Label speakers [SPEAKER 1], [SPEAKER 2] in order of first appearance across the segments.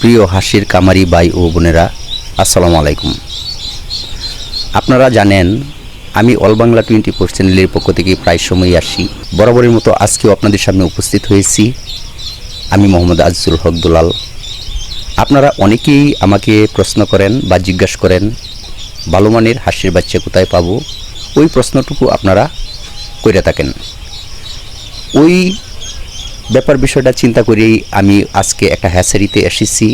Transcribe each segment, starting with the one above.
[SPEAKER 1] প্রিয় হাসির কামারি বাই ও বোনেরা, আসসালামু আলাইকুম। আপনারা জানেন, আমি অল বাংলা টোয়েন্টি ফোর চ্যানেলের পক্ষ থেকে প্রায় সময়ই আসি। বরাবরের মতো আজকেও আপনাদের সামনে উপস্থিত হয়েছি। আমি মোহাম্মদ আজিজুল হক দুলাল। আপনারা অনেকেই আমাকে প্রশ্ন করেন বা জিজ্ঞাসা করেন, ভালো মানের হাসির বাচ্চা কোথায় পাবো? ওই প্রশ্নটুকু আপনারা করে থাকেন। ওই ব্যাপার বিষয়টা চিন্তা করেই আমি আজকে একটা হ্যাসারিতে এসেছি।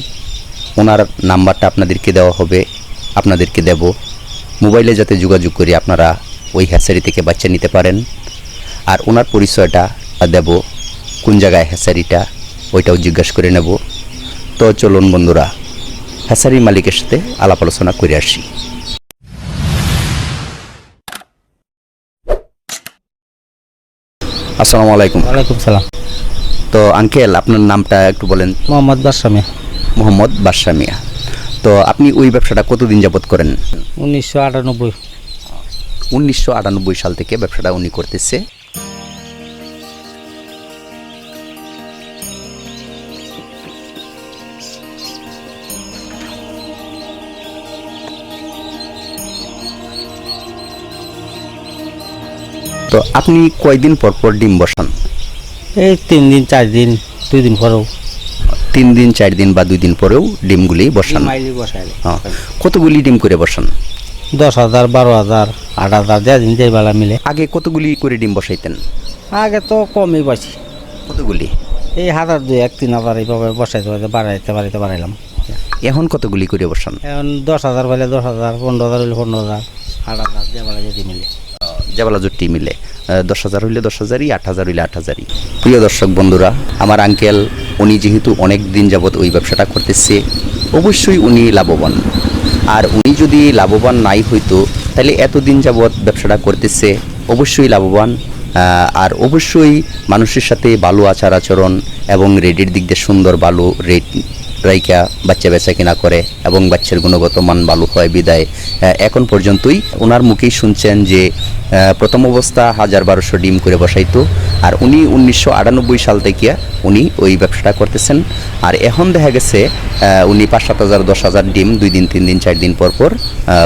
[SPEAKER 1] ওনার নাম্বারটা আপনাদেরকে দেওয়া হবে, আপনাদেরকে দেব। মোবাইলে যাতে যোগাযোগ করে আপনারা ওই হ্যাসারি থেকে বাচ্চা নিতে পারেন। আর ওনার পরিচয়টা দেব, কোন জায়গায় হ্যাসারিটা ওইটাও জিজ্ঞাসা করে নেব। তো চলুন বন্ধুরা হ্যাসারির মালিকের সাথে আলাপ আলোচনা করে আসি। আসসালামু আলাইকুম।
[SPEAKER 2] ওয়ালাইকুম সালাম।
[SPEAKER 1] তো আঙ্কেল আপনার নামটা একটু বলেন।
[SPEAKER 2] মোহাম্মদ বাসামি
[SPEAKER 1] মোহাম্মদ বাদশা মিয়া। তো আপনি ওই ব্যবসাটা কতদিন যাবত করেন?
[SPEAKER 2] উনিশশো আটানব্বই।
[SPEAKER 1] উনিশশো আটানব্বই সাল থেকে ব্যবসাটা উনি করতেছে। তো আপনি কয়দিন পর পর ডিম বসান?
[SPEAKER 2] এই তিন দিন চার দিন দুই দিন পরেও।
[SPEAKER 1] তিন দিন চার দিন বা দুই দিন পরেও ডিমগুলি বসান। হ্যাঁ। কতগুলি ডিম করে বসান?
[SPEAKER 2] দশ হাজার বারো হাজার আট হাজার দেড় দিন যে বেলা মিলে।
[SPEAKER 1] আগে কতগুলি করে ডিম বসাইতেন?
[SPEAKER 2] আগে তো কমই পাইছি
[SPEAKER 1] কতগুলি?
[SPEAKER 2] এই হাজার দুই এক তিন হাজার এইভাবে বসাইতে পারতে বাড়াইতে বাড়াইতে বাড়াইলাম।
[SPEAKER 1] এখন কতগুলি করে বসান?
[SPEAKER 2] এখন দশ হাজার পাইলে দশ হাজার পনেরো হাজার হইলে পনেরো হাজার আট হাজার যে বেলা যদি মিলে।
[SPEAKER 1] জাবালা জুটি মিলে দশ হাজার হইলে দশ হাজারই, আট হাজার হইলে আট হাজারই। প্রিয় দর্শক বন্ধুরা, আমার আঙ্কেল উনি যেহেতু অনেক দিন যাবৎ ওই ব্যবসাটা করতেছে, অবশ্যই উনি লাভবান। আর উনি যদি লাভবান নাই হইতো, তাহলে এতদিন যাবৎ ব্যবসাটা করতেছে, অবশ্যই লাভবান। আর অবশ্যই মানুষের সাথে ভালো আচার আচরণ এবং রেডির দিক দিয়ে সুন্দর ভালো রেট রাইকা বাচ্চা বেচা কিনা করে এবং বাচ্চার গুণগত মান ভালো হয় বিদায়। এখন পর্যন্তই ওনার মুখেই শুনছেন যে প্রথম অবস্থা হাজার বারোশো ডিম করে বসাইতো। আর উনি উনিশশো আটানব্বই সাল থেকে উনি ওই ব্যবসাটা করতেছেন। আর এখন দেখা গেছে উনি পাঁচ সাত হাজার, দশ হাজার ডিম দুই দিন, তিন দিন, চার দিন পর পর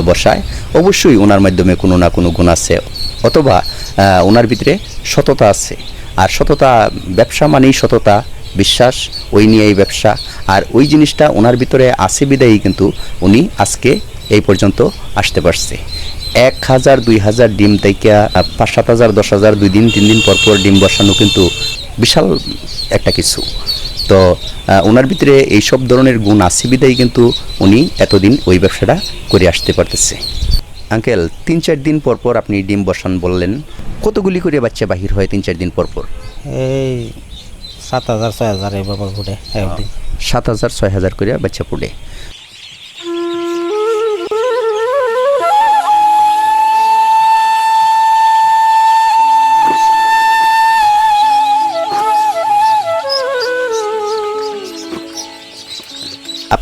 [SPEAKER 1] বসায়। অবশ্যই ওনার মাধ্যমে কোনো না কোনো গুণ আছে, অথবা ওনার ভিতরে সততা আছে। আর সততা, ব্যবসা মানেই সততা, বিশ্বাস, ওই নিয়ে এই ব্যবসা। আর ওই জিনিসটা ওনার ভিতরে আছে বিদায়ী কিন্তু উনি আজকে এই পর্যন্ত আসতে পারছে। এক হাজার দুই হাজার ডিম আহ, পাঁচ সাত হাজার দশ হাজার দুই দিন তিন দিন পর পর ডিম বসানো কিন্তু বিশাল একটা কিছু। তো ওনার ভিতরে এইসব ধরনের গুণ আছে বিদায়ী কিন্তু উনি এতদিন ওই ব্যবসাটা করে আসতে পারতেছে। আঙ্কেল তিন চার দিন পর পর আপনি ডিম বসান বললেন কতগুলি করে বাচ্চা বাহির হয় তিন চার দিন পর পর?
[SPEAKER 2] এই সাত হাজার ছয় হাজার ফুটে
[SPEAKER 1] সাত হাজার ছয় হাজার করে বাচ্চা পড়ে।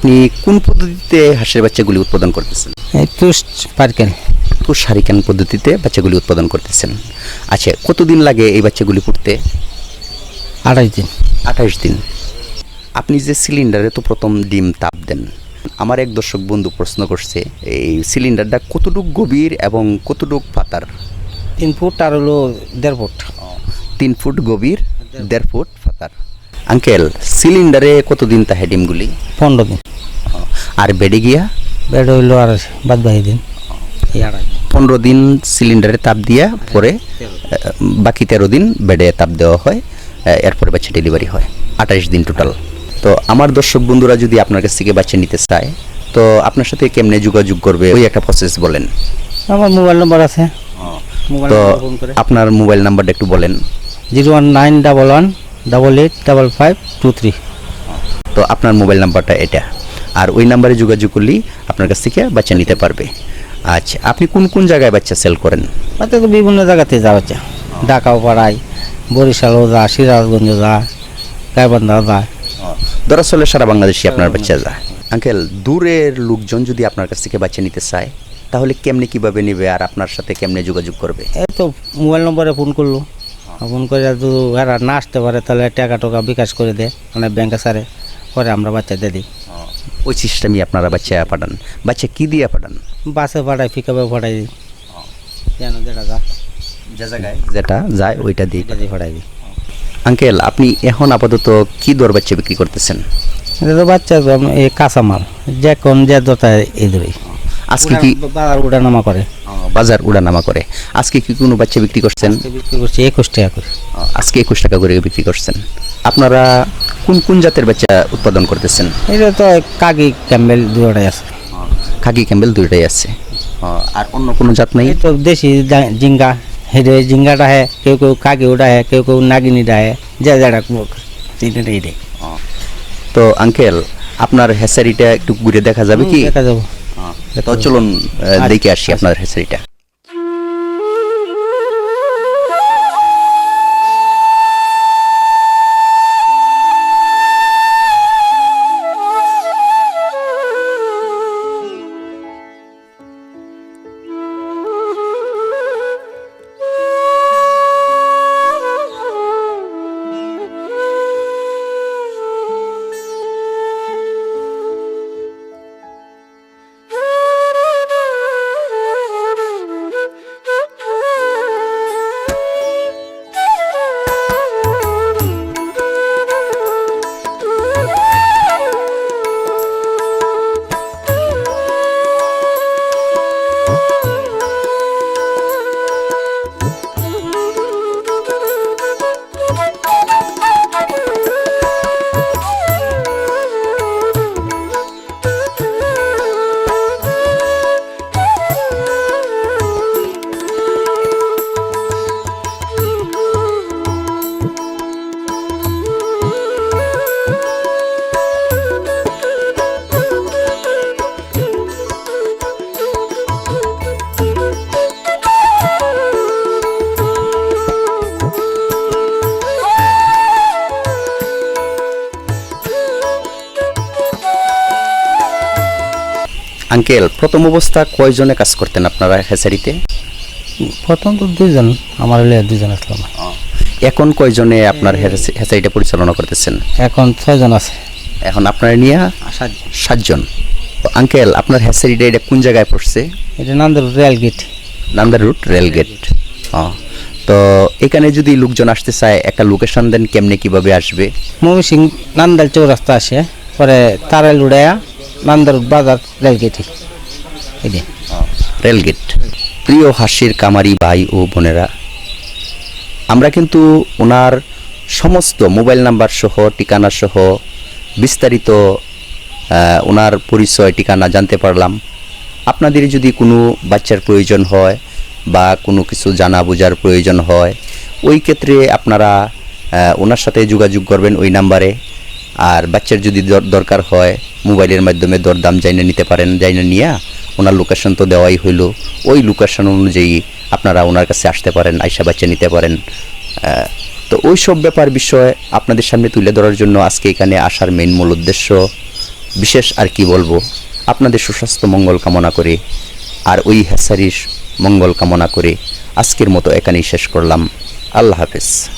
[SPEAKER 1] আপনি কোন পদ্ধতিতে হাঁসের বাচ্চাগুলি উৎপাদন করতেছেন?
[SPEAKER 2] এই তুষ্ট পার্কেল
[SPEAKER 1] তো সারিকান পদ্ধতিতে বাচ্চাগুলি উৎপাদন করতেছেন। আচ্ছা কতদিন লাগে এই বাচ্চাগুলি ফুটতে
[SPEAKER 2] আড়াই দিন।
[SPEAKER 1] আঠাশ দিন। আপনি যে সিলিন্ডারে তো প্রথম ডিম তাপ দেন আমার এক দর্শক বন্ধু প্রশ্ন করছে এই সিলিন্ডারটা কতটুক গভীর এবং কতটুক পাতার?
[SPEAKER 2] তিন ফুট আর হলো দেড় ফুট।
[SPEAKER 1] তিন ফুট গভীর দেড় ফুট। পাতার। আঙ্কেল সিলিন্ডারে কতদিন তাহে ডিমগুলি?
[SPEAKER 2] পনেরো দিন।
[SPEAKER 1] আর বেডে গিয়া?
[SPEAKER 2] বেড হইল আর বাদ বাকি দিন। এই আড়াই
[SPEAKER 1] পনেরো দিন সিলিন্ডারে তাপ দিয়া পরে বাকি তেরো দিন বেডে তাপ দেওয়া হয় এরপরে বাচ্চা ডেলিভারি হয়। আঠাশ দিন টোটাল তো আমার দর্শক বন্ধুরা যদি আপনার কাছ থেকে বাচ্চা নিতে চায় তো আপনার সাথে কেমনে যোগাযোগ করবে? ওই একটা প্রসেস বলেন।
[SPEAKER 2] আমার মোবাইল নম্বর আছে।
[SPEAKER 1] তো আপনার মোবাইল নাম্বারটা একটু বলেন।
[SPEAKER 2] Zero one nine double one double eight double five two three.
[SPEAKER 1] তো আপনার মোবাইল নাম্বারটা এটা। আর ওই নাম্বারে যোগাযোগ করলেই আপনার কাছ থেকে বাচ্চা নিতে পারবে। আচ্ছা আপনি কোন কোন জায়গায় বাচ্চা সেল করেন?
[SPEAKER 2] তাতে তো বিভিন্ন জায়গাতে যাওয়া বাচ্চা। ঢাকাও পাড়ায় বরিশালও যা সিরাজগঞ্জ যা গাইবান্ধাও যা
[SPEAKER 1] দরাচলে সারা বাংলাদেশে আপনার বাচ্চা যায়। আঙ্কেল দূরের লোকজন যদি আপনার কাছ থেকে বাচ্চা নিতে চায় তাহলে কেমনে কীভাবে নেবে আর আপনার সাথে কেমনে যোগাযোগ করবে?
[SPEAKER 2] এই তো মোবাইল নম্বরে ফোন করল। ফোন করে যদি এরা না আসতে পারে তাহলে টাকা টাকা বিকাশ করে দেয় মানে ব্যাংকে সারে পরে আমরা বাচ্চা দিয়ে দিই।
[SPEAKER 1] ওই সিস্টেমই আপনারা বাচ্চা পাঠান। বাচ্চা কী দিয়ে পাঠান?
[SPEAKER 2] বাসে পাঠাই পিকআপে পাঠাই দিই। যেন যেটা যা।
[SPEAKER 1] যেটা যায় ওইটা দিয়ে
[SPEAKER 2] পাঠাই দিই।
[SPEAKER 1] আঙ্কেল আপনি এখন আপাতত কি দর বাচ্চা বিক্রি করতেছেন?
[SPEAKER 2] এটা তো বাচ্চা এই কাঁচামাল। যে কোন যে দতা এই ধরেই
[SPEAKER 1] আজকে কি
[SPEAKER 2] বাজার উঠানামা করে।
[SPEAKER 1] বাজার উড়ানামা করে। আজকে কি কোনো বাচ্চা বিক্রি করছেন?
[SPEAKER 2] বিক্রি করছি একুশ টাকা করে।
[SPEAKER 1] আজকে একুশ টাকা করে বিক্রি করছেন। আপনারা কোন কোন জাতের বাচ্চা উৎপাদন করতেছেন?
[SPEAKER 2] এটা তো কাকি ক্যাম্বেল দুটাই আছে।
[SPEAKER 1] খাকি ক্যাম্বেল দুইটাই আছে। আর অন্য কোনো জাত নেই?
[SPEAKER 2] তো দেশি জিঙ্গা। হেরে জিঙ্গাটা হে কেউ কেউ কাকি ওটা হে কেউ কেউ নাগিনিটা হে যে যারা
[SPEAKER 1] তো আঙ্কেল আপনার হেসারিটা একটু ঘুরে দেখা যাবে কি?
[SPEAKER 2] দেখা যাব।
[SPEAKER 1] তো চলুন আহ, দেখে আসি আপনার হেসারিটা আঙ্কেল প্রথম অবস্থা কয়জনে কাজ করতেন আপনারা হেসারিতে
[SPEAKER 2] প্রথম তো দুইজন আমার হলে দুইজন আসলাম
[SPEAKER 1] এখন কয়জনে আপনার হেসারিটা পরিচালনা করতেছেন?
[SPEAKER 2] এখন ছয়জন আছে।
[SPEAKER 1] এখন আপনার নিয়ে সাতজন। তো আঙ্কেল আপনার হেসারিটা এটা কোন জায়গায় পড়ছে?
[SPEAKER 2] এটা নান্দের রেল গেট।
[SPEAKER 1] নান্দার রুট রেলগেট ও তো এখানে যদি লোকজন আসতে চায় একটা লোকেশন দেন কেমনে কীভাবে আসবে?
[SPEAKER 2] মমি সিং নান্দাল চৌরাস্তা আসে পরে তারাইল উড়াইয়া নান্দার বাজার রেল গেটে
[SPEAKER 1] রেলগেট। প্রিয় হাসির কামারি ভাই ও বোনেরা, আমরা কিন্তু ওনার সমস্ত মোবাইল নাম্বার সহ, ঠিকানা সহ বিস্তারিত ওনার পরিচয়, ঠিকানা জানতে পারলাম। আপনাদের যদি কোনো বাচ্চার প্রয়োজন হয় বা কোনো কিছু জানা বোঝার প্রয়োজন হয়, ওই ক্ষেত্রে আপনারা ওনার সাথে যোগাযোগ করবেন ওই নাম্বারে। আর বাচ্চার যদি দর- দরকার হয়, মোবাইলের মাধ্যমে দরদাম জাইনে নিতে পারেন জাইনে নিয়ে ওনার লোকেশন তো দেওয়াই হইল। ওই লোকেশন অনুযায়ী আপনারা ওনার কাছে আসতে পারেন, আইসা বাচ্চা নিতে পারেন। তো ওই সব ব্যাপার বিষয় আপনাদের সামনে তুলে ধরার জন্য আজকে এখানে আসার মেন মূল উদ্দেশ্য। বিশেষ আর কি বলব, আপনাদের সুস্বাস্থ্য মঙ্গল কামনা করে আর ওই হ্যাসারির মঙ্গল কামনা করে আজকের মতো এখানেই শেষ করলাম। আল্লাহ হাফেজ।